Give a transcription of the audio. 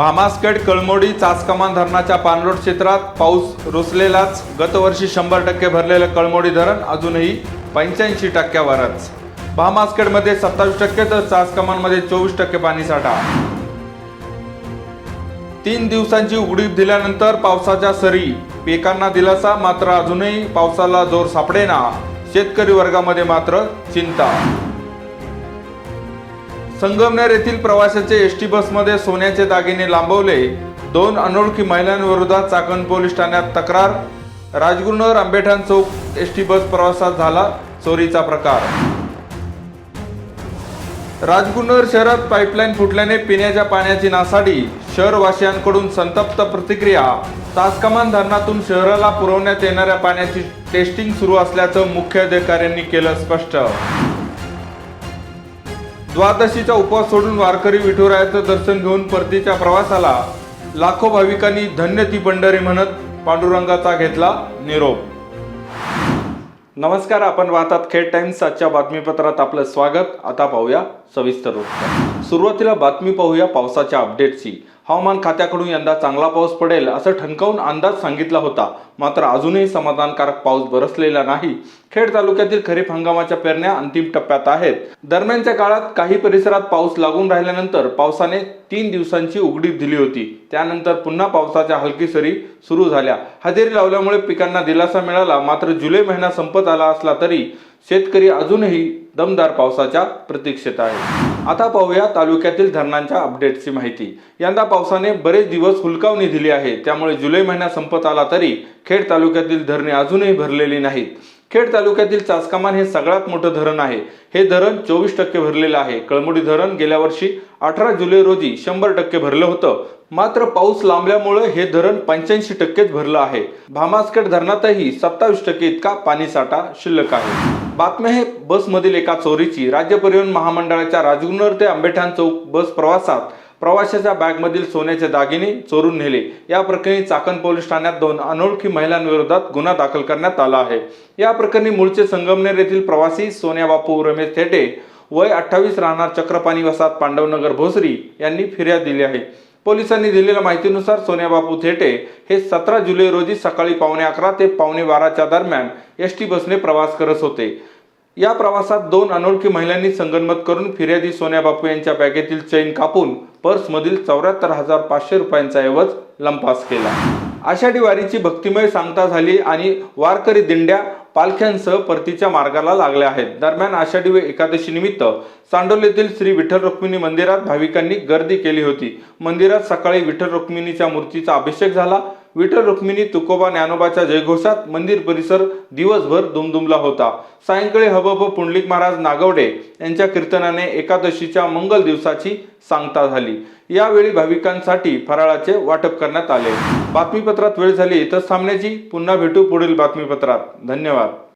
भामासखेड कळमोडी चासकमान धरणाच्या पाणलोट क्षेत्रात पाऊस रुसलेलाच. गतवर्षी शंभर टक्के भरलेलं कळमोडी धरण अजूनही पंच्याऐंशी टक्क्यावरच. भामासखेडमध्ये सत्तावीस टक्के तर चासकमानमध्ये चोवीस टक्के पाणी साठा. तीन दिवसांची उघडीप दिल्यानंतर पावसाच्या सरी. पिकांना दिलासा मात्र अजूनही पावसाला जोर सापडेना. शेतकरी वर्गामध्ये मात्र चिंता. संगमनेर येथील प्रवाशाचे एस टी बसमध्ये सोन्याचे दागिने लांबवले. दोन अनोळखी महिलांविरोधात चाकण पोलीस ठाण्यात तक्रार. राजगुरुनगर आंबेठाण चौक एस टी बस प्रवासात झाला चोरीचा प्रकार. राजगुरुनगर शहरात पाईपलाईन फुटल्याने पिण्याच्या पाण्याची नासाडी शहरवासियांकडून संतप्त प्रतिक्रिया. तासकमान धरणातून शहराला पुरवण्यात येणाऱ्या पाण्याची टेस्टिंग सुरू असल्याचं मुख्य अधिकाऱ्यांनी केलं स्पष्ट. द्वादशीचा उपवास सोडून वारकरी विठुरायाचं दर्शन घेऊन परतीच्या प्रवासाला लाखो भाविकांनी धन्य ती पंढरी म्हणत पांडुरंगाचा घेतला निरोप. नमस्कार आपण वाहतात खेड टाइम्स. आजच्या बातमीपत्रात आपलं स्वागत. आता पाहूया सविस्तर सुरुवातीला बातमी पाहूया पावसाच्या अपडेटची हवामान खात्याकडून यंदा चांगला पाऊस पडेल असं ठणकावून अंदाज सांगितला होता. मात्र अजूनही समाधानकारक पाऊस बरसलेला नाही. खेड तालुक्यातील खरीप हंगामाच्या पेरण्या अंतिम टप्प्यात आहेत. दरम्यानच्या काळात काही परिसरात पाऊस लागून राहिल्यानंतर पावसाने तीन दिवसांची उघडीप दिली होती. त्यानंतर पुन्हा पावसाच्या हलकी सरी सुरू झाल्या. हजेरी लावल्यामुळे पिकांना दिलासा मिळाला. मात्र जुलै महिना संपत आला असला तरी शेतकरी अजूनही दमदार पावसाच्या प्रतीक्षेत आहे. आता पाहूया तालुक्यातील धरणांच्या अपडेटची माहिती. यंदा पावसाने बरेच दिवस हुलकावणी दिली आहे. त्यामुळे जुलै महिना संपत आला तरी खेड तालुक्यातील धरणे अजूनही भरलेली नाहीत. खेड तालुक्यातील चासकामान हे सगळ्यात मोठं धरण आहे. हे धरण चोवीस टक्के भरलेलं आहे. कळमुडी धरण गेल्या वर्षी अठरा जुलै रोजी शंभर टक्के भरलं होतं. मात्र पाऊस लांबल्यामुळे हे धरण पंच्याऐंशी टक्केच भरलं आहे. भामासखेड धरणातही सत्तावीस टक्के इतका पाणीसाठा शिल्लक आहे. बातम्या हे बसमधील एका चोरीची. राज्य परिवहन महामंडळाच्या राजगुन्नर ते आंबेठाण चौक बस प्रवासात प्रवाशाच्या बॅगमधील सोन्याचे दागिने चोरून नेले. या प्रकरणी चाकण पोलीस ठाण्यात दोन अनोळखी महिलांविरोधात गुन्हा दाखल करण्यात आला आहे. या प्रकरणी मूळचे संगमनेर येथील प्रवासी सोन्या बापू रमेश थेटे वय अठ्ठावीस राहणार चक्रपाणी वसात पांडवनगर भोसरी यांनी फिर्याद दिली आहे. पोलिसांनी दिलेल्या माहितीनुसार सोन्याबापू थेटे हे सतरा जुलै रोजी सकाळी पावणे अकरा ते पावणे बाराच्या दरम्यान एस टी बसने प्रवास करत होते. या प्रवासात दोन अनोळखी महिलांनी संगनमत करून फिर्यादी सोन्या बापू यांच्या बॅगेतील चैन कापून पर्समधील चौऱ्याहत्तर हजार पाचशे रुपयांचा ऐवज लंपास केला. आषाढी वारीची भक्तिमय सांगता झाली आणि वारकरी दिंड्या पालख्यांसह परतीच्या मार्गाला लागल्या आहेत. दरम्यान आषाढी व एकादशी निमित्त सांडोलीतील श्री विठ्ठल रुक्मिणी मंदिरात भाविकांनी गर्दी केली होती. मंदिरात सकाळी विठ्ठल रुक्मिणीच्या मूर्तीचा अभिषेक झाला. विठ्ठल रुक्मिणी तुकोबा ज्ञानोबाच्या जयघोषात मंदिर परिसर दिवसभर दुमदुमला होता. सायंकाळी हबब पुंडलिक महाराज नागवडे यांच्या कीर्तनाने एकादशीच्या मंगल दिवसाची सांगता झाली. यावेळी भाविकांसाठी फराळाचे वाटप करण्यात आले. बातमीपत्रात वेळ झाली तर थांबण्याची. पुन्हा भेटू पुढील बातमीपत्रात. धन्यवाद.